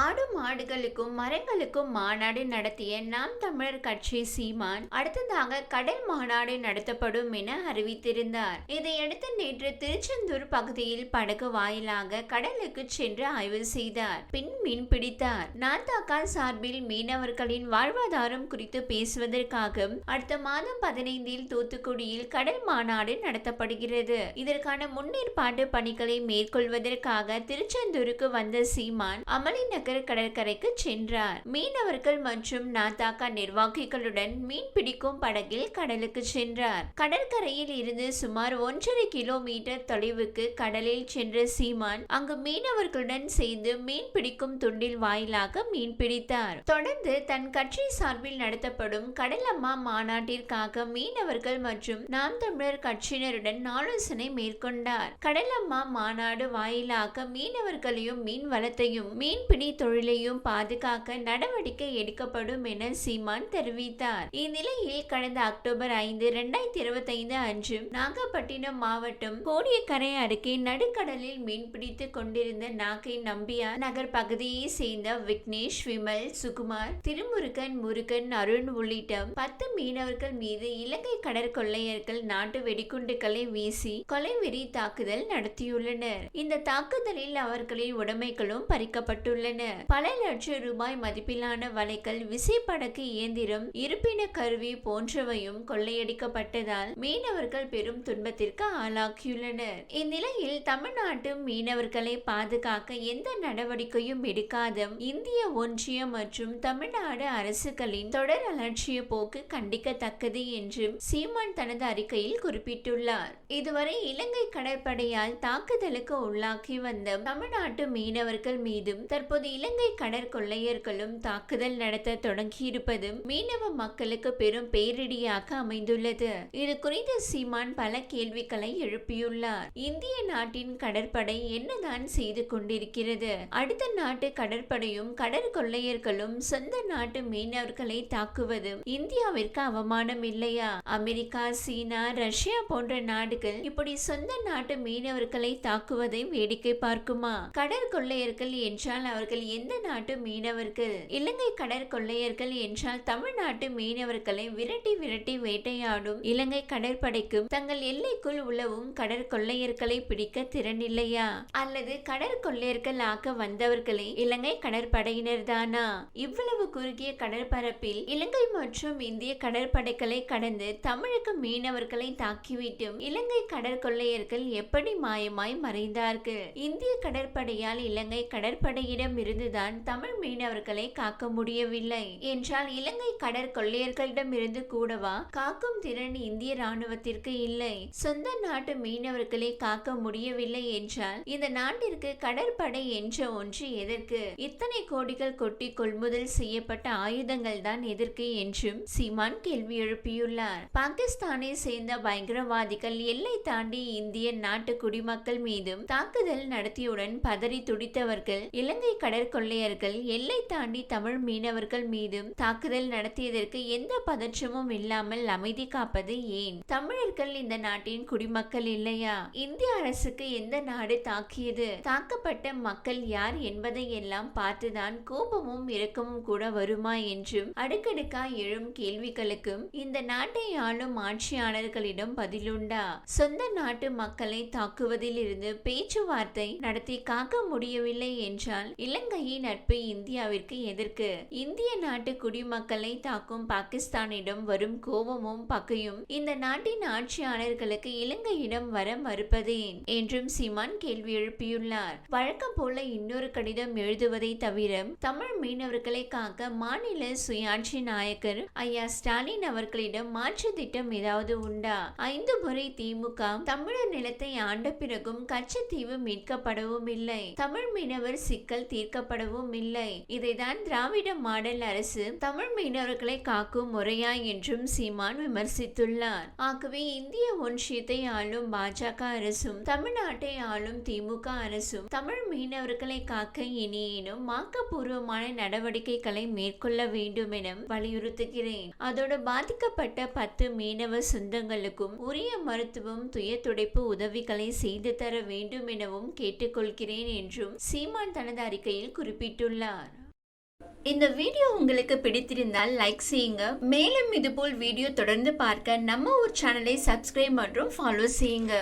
ஆடு மாடுகளுக்கும் மரங்களுக்கும் மாநாடு நடத்திய நாம் தமிழர் கட்சி சீமான் அடுத்ததாக கடல் மாநாடு நடத்தப்படும் என அறிவித்திருந்தார். இதையடுத்து நேற்று திருச்செந்தூர் பகுதியில் படகு வாயிலாக கடலுக்கு சென்று ஆய்வு செய்தார். பின் மீன் பிடித்தார். நாத்தாக்கா சார்பில் மீனவர்களின் வாழ்வாதாரம் குறித்து பேசுவதற்காக அடுத்த மாதம் பதினைந்தில் தூத்துக்குடியில் கடல் மாநாடு நடத்தப்படுகிறது. இதற்கான முன்னேற்பாட்டு பணிகளை மேற்கொள்வதற்காக திருச்செந்தூருக்கு வந்த சீமான் அமலின நகர் கடற்கரைக்கு சென்றார். மீனவர்கள் மற்றும் நாத்தாக்கா நிர்வாகிகளுடன் மீன் பிடிக்கும் படகில் கடலுக்கு சென்றார். கடற்கரையில் இருந்து சுமார் ஒன்றரை கிலோமீட்டர் தொலைவுக்கு கடலில் சென்ற சீமான் அங்கு மீனவர்களுடன் சேர்ந்து மீன் பிடிக்கும் துண்டில் வாயிலாக மீன் பிடித்தார். தொடர்ந்து தன் கட்சி சார்பில் நடத்தப்படும் கடலம்மா மாநாட்டிற்காக மீனவர்கள் மற்றும் நாம் தமிழர் கட்சியினருடன் ஆலோசனை மேற்கொண்டார். கடலம்மா மாநாடு வாயிலாக மீனவர்களையும் மீன் வளத்தையும் மீன்பிடி தொழிலையும் பாதுகாக்க நடவடிக்கை எடுக்கப்படும் என சீமான் தெரிவித்தார். இந்நிலையில் கடந்த அக்டோபர் ஐந்து இரண்டாயிரத்தி இருபத்தி ஐந்து அன்று நாகப்பட்டினம் மாவட்டம் கோடியக்கரை அருகே நடுக்கடலில் மீன்பிடித்துக் கொண்டிருந்த நாகை நம்பியார் நகர் பகுதியை சேர்ந்த விக்னேஷ் விமல் சுகுமார் திருமுருகன் முருகன் அருண் உள்ளிட்ட பத்து மீனவர்கள் மீது இலங்கை கடற்கொள்ளையர்கள் நாட்டு வெடிகுண்டுகளை வீசி கொலை வெறி தாக்குதல் நடத்தியுள்ளனர். இந்த தாக்குதலில் அவர்களின் உடைமைகளும் பறிக்கப்பட்டுள்ளன. பல லட்சம் ரூபாய் மதிப்பிலான வலைகள் விசைப்படக்கு இயந்திரம் இருப்பின கருவி போன்றவையும் கொள்ளையடிக்கப்பட்டதால் மீனவர்கள் பெரும் துன்பத்திற்கு ஆளாக்கியுள்ளனர் இந்நிலையில் தமிழ்நாட்டு மீனவர்களை பாதுகாக்க எந்த நடவடிக்கையும் எடுக்காத இந்திய ஒன்றியம் மற்றும் தமிழ்நாடு அரசுகளின் தொடர் அலட்சிய போக்கு கண்டிக்கத்தக்கது என்று சீமான் தனது அறிக்கையில் குறிப்பிட்டுள்ளார். இதுவரை இலங்கை கடற்படையால் தாக்குதலுக்கு உள்ளாக்கி வந்த தமிழ்நாட்டு மீனவர்கள் மீதும் தற்போது இலங்கை கடற்கொள்ளையர்களும் தாக்குதல் நடத்த தொடங்கியிருப்பதும் மீனவ மக்களுக்கு பெரும் பேரிடியாக அமைந்துள்ளது. இது குறித்து சீமான் பல கேள்விகளை எழுப்பியுள்ளார். இந்திய நாட்டின் கடற்படை என்னதான் செய்து கொண்டிருக்கிறது? அடுத்த நாட்டு கடற்படையும் கடற்கொள்ளையர்களும் சொந்த நாட்டு மீனவர்களை தாக்குவதும் இந்தியாவிற்கு அவமானம் இல்லையா? அமெரிக்கா சீனா ரஷ்யா போன்ற நாடுகள் இப்படி சொந்த நாட்டு மீனவர்களை தாக்குவதை வேடிக்கை பார்க்குமா? கடற்கொள்ளையர்கள் என்றால் அவர்கள் மீனவர்கள் எந்த நாட்டு மீனவர்கள்? இலங்கை கடற்கொள்ளையர்கள் என்றால் தமிழ்நாட்டு மீனவர்களை விரட்டி விரட்டி வேட்டையாடும் இலங்கை கடற்படைக்கும் தங்கள் எல்லைக்குள் உழவும் கடற்கொள்ளையர்களை பிடிக்க திறனில்லையா? அல்லது கடற்கொள்ளையர்கள் ஆக்க வந்தவர்களை இலங்கை கடற்படையினர் தானா? இவ்வளவு குறுகிய கடற்பரப்பில் இலங்கை மற்றும் இந்திய கடற்படைகளை கடந்து தமிழக மீனவர்களை தாக்கிவிட்டும் இலங்கை கடற்கொள்ளையர்கள் எப்படி மாயமாய் மறைந்தார்கள்? இந்திய கடற்படையால் இலங்கை கடற்படையிடம் இருந்துதான் தமிழ் மீனவர்களை காக்க முடியவில்லை. என்றால் இலங்கை கடற்கொள்ளையர்களிடம் இருந்து கூடவா? காக்கும் திறன் இந்திய ராணுவத்திற்கு இல்லை. சொந்த நாட்டு மீனவர்களை காக்க முடியவில்லை என்றால் இந்த நாட்டிற்கு கடற்படை என்ற ஒன்று எதற்கு? இத்தனை கோடிகள் கொட்டி கொள்முதல் செய்யப்பட்ட ஆயுதங்கள் தான் எதற்கு என்றும் சீமான் கேள்வி எழுப்பியுள்ளார். பாகிஸ்தானை சேர்ந்த பயங்கரவாதிகள் எல்லை தாண்டி இந்திய நாட்டு குடிமக்கள் மீதும் தாக்குதல் நடத்தியுடன் பதறி துடித்தவர்கள் இலங்கை கடற்கொள்ளையர்கள் எல்லை தாண்டி தமிழ் மீனவர்கள் மீதும் தாக்குதல் நடத்தியதற்கு எந்த பதற்றமும் இல்லாமல் அமைதி காப்பது ஏன்? தமிழர்கள் இந்த நாட்டின் குடிமக்கள் இல்லையா? இந்திய அரசுக்கு எந்த நாடு தாக்கியது? தாக்கப்பட்ட மக்கள் யார் என்பதை எல்லாம் பார்த்துதான் கோபமும் இரக்கமும் கூட வருமா என்றும் அடுக்கடுக்கா எழும் கேள்விகளுக்கும் இந்த நாட்டை ஆளும் ஆட்சியாளர்களிடம் பதிலுண்டா? சொந்த நாட்டு மக்களை தாக்குவதில் இருந்து பேச்சுவார்த்தை நடத்தி காக்க முடியவில்லை என்றால் இலங்கையின் நட்பு இந்தியாவிற்கு எதற்கு இந்திய நாட்டு குடிமக்களை தாக்கும் பாகிஸ்தானிடம் வரும் கோபமும் பகையும் இந்த நாட்டின் ஆட்சியாளர்களுக்கு இலங்கையிடம் வர மறுப்பது என்றும் சிமான் கேள்வி எழுப்பியுள்ளார். வழக்கம் போல இன்னொரு கடிதம் எழுதுவதை தவிர தமிழ் மீனவர்களை காக்க மாநில சுயாட்சி நாயக்கர் ஐயா ஸ்டாலின் அவர்களிடம் மாற்று திட்டம் ஏதாவது உண்டா? ஐந்து முறை திமுக தமிழர் நிலத்தை ஆண்ட பிறகும் கச்சத்தீவு மீட்கப்படவும் இல்லை தமிழ் மீனவர் சிக்கல் தீர்க்க தீர்க்கப்படவும் இல்லை. இதைதான் திராவிட மாடல் அரசு தமிழ் மீனவர்களை காக்கும் முறையா என்றும் சீமான் விமர்சித்துள்ளார். ஆகவே இந்திய ஒன்றியத்தை ஆளும் பாஜக அரசும் தமிழ்நாட்டை ஆளும் திமுக அரசும் தமிழ் மீனவர்களை காக்க இனியேனும் ஆக்கப்பூர்வமான நடவடிக்கைகளை மேற்கொள்ள வேண்டும் என வலியுறுத்துகிறேன். அதோடு பாதிக்கப்பட்ட பத்து மீனவ சொந்தங்களுக்கும் உரிய மருத்துவம் துயத்துடைப்பு உதவிகளை செய்து தர வேண்டும் எனவும் கேட்டுக்கொள்கிறேன் என்றும் சீமான் தனது அறிக்கையில் அறிக்கையில் குறிப்பிட்டுள்ளார். இந்த வீடியோ உங்களுக்கு பிடித்திருந்தால் லைக் செய்யுங்க. மேலும் இதுபோல் வீடியோ தொடர்ந்து பார்க்க நம்ம ஒரு சேனலை சப்ஸ்கிரைப் மற்றும் ஃபாலோ செய்யுங்க.